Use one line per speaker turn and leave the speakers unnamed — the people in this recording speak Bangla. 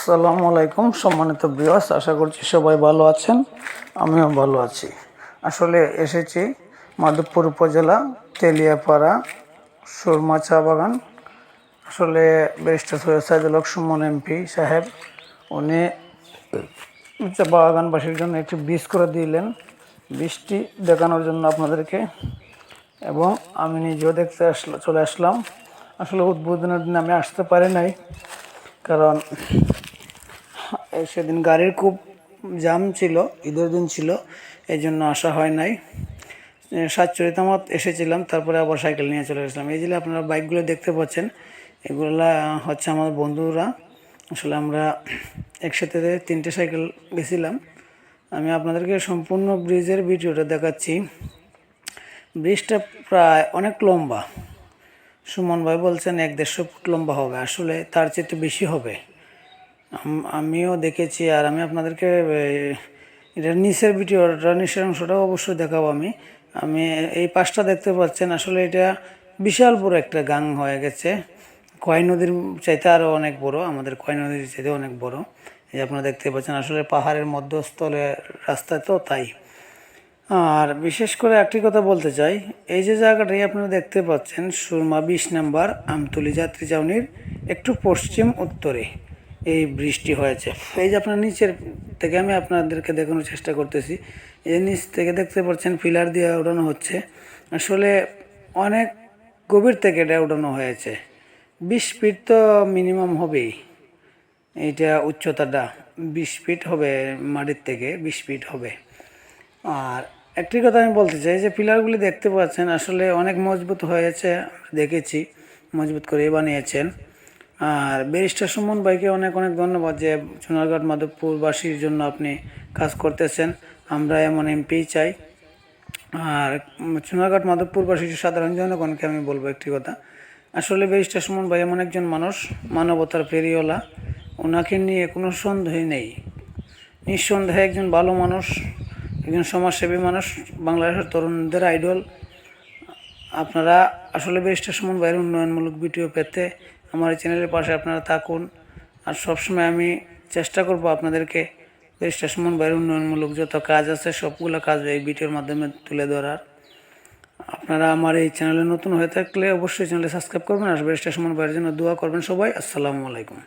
আসসালামু আলাইকুম, সম্মানিত বিয়াস আশা করছি সবাই ভালো আছেন, আমিও ভালো আছি। আসলে এসেছি মাধবপুর উপজেলা, তেলিয়াপাড়া, সুরমা চা বাগান। আসলে ব্যারিস্টার সৈয়দ সাইদুল সুমন এমপি সাহেব, উনি চা বাগানবাসীর জন্য একটি বীজ করে দিলেন। বীজটি দেখানোর জন্য আপনাদেরকে, এবং আমি নিজেও দেখতে আসলে, চলে আসলাম। আসলে উদ্বোধনের দিন আমি আসতে পারি নাই, কারণ সেদিন গাড়ির খুব জাম ছিল, ঈদের দিন ছিল এই জন্য আসা হয় নাই। সাতচরিতামত এসেছিলাম, তারপরে আবার সাইকেল নিয়ে চলে গেছিলাম এই যে আপনারা বাইকগুলো দেখতে পাচ্ছেন, এগুলা হচ্ছে আমার বন্ধুরা। আসলে আমরা একসাথে তিনটে সাইকেল গেছিলাম। আমি আপনাদেরকে সম্পূর্ণ ব্রিজের ভিডিওটা দেখাচ্ছি। ব্রিজটা প্রায় অনেক লম্বা। সুমন ভাই বলছেন, এক দেড়শো ফুট লম্বা হবে। আসলে তার চেয়ে বেশি হবে। আমিও দেখেছি আর আমি আপনাদেরকে এ, এটার নিচের ভিডিওটা নিচের অংশটাও অবশ্যই দেখাবো আমি। আমি এই পাশটা দেখতে পাচ্ছেন আসলে এটা বিশাল বড় একটা গাং হয়ে গেছে। কয় নদীর চাইতে আরও অনেক বড় আমাদের কয় নদীর চাইতে অনেক বড়। এই যে আপনারা দেখতে পাচ্ছেন আসলে পাহাড়ের মধ্যস্থলে রাস্তা তো তাই। আর বিশেষ করে একটি কথা বলতে চাই এই যে জায়গাটাই আপনারা দেখতে পাচ্ছেন সুরমা বিশ নাম্বার আমতলি যাত্রী চাউনির একটু পশ্চিম উত্তরে। এই বৃষ্টি হয়েছে। এই যে আপনার নিচের থেকে আমি আপনাদেরকে দেখানোর চেষ্টা করতেছি, এই নিচ থেকে দেখতে পাচ্ছেন পিলার দিয়ে উঠানো হচ্ছে। আসলে অনেক গভীর থেকে এটা উঠানো হয়েছে। বিশ ফিট তো মিনিমাম হবেই। এটা উচ্চতাটা বিশ ফিট হবে মাটির থেকে, বিশ ফিট হবে। আর একটি কথা আমি বলতে চাই যে পিলারগুলি দেখতে পাচ্ছেন, আসলে অনেক মজবুত হয়েছে দেখেছি, মজবুত করে বানিয়েছেন। আর ব্যারিস্টার সুমন ভাইকে অনেক অনেক ধন্যবাদ যে সোনারঘাট মাধবপুরবাসীর জন্য আপনি কাজ করতেছেন। আমরা এমন এমপি চাই। আর সোনারঘাট মাধবপুরবাসীর সাধারণ জনগণকে আমি বলব একটি কথা। আসলে ব্যারিস্টার সুমন ভাই এমন একজন মানুষ, মানবতার ফেরিওয়ালা। ওনাকে নিয়ে কোনো সন্দেহই নেই। নিঃসন্দেহে একজন ভালো মানুষ, একজন সমাজসেবী মানুষ, বাংলাদেশের তরুণদের আইডল আপনারা আসলে ব্যারিস্টার সুমন ভাইয়ের উন্নয়নমূলক ভিডিও পেতে আমার এই চ্যানেলের পাশে আপনারা থাকুন। আর সবসময় আমি চেষ্টা করব আপনাদেরকে স্টেশন বাইরে উন্নয়নমূলক যত কাজ আছে, সবগুলো কাজ এই ভিডিওর মাধ্যমে তুলে ধরার। আপনারা আমার এই চ্যানেলে নতুন হয়ে থাকলে অবশ্যই চ্যানেলে সাবস্ক্রাইব করবেন আর স্টেশন বাইরের জন্য দোয়া করবেন সবাই। আসসালামু আলাইকুম।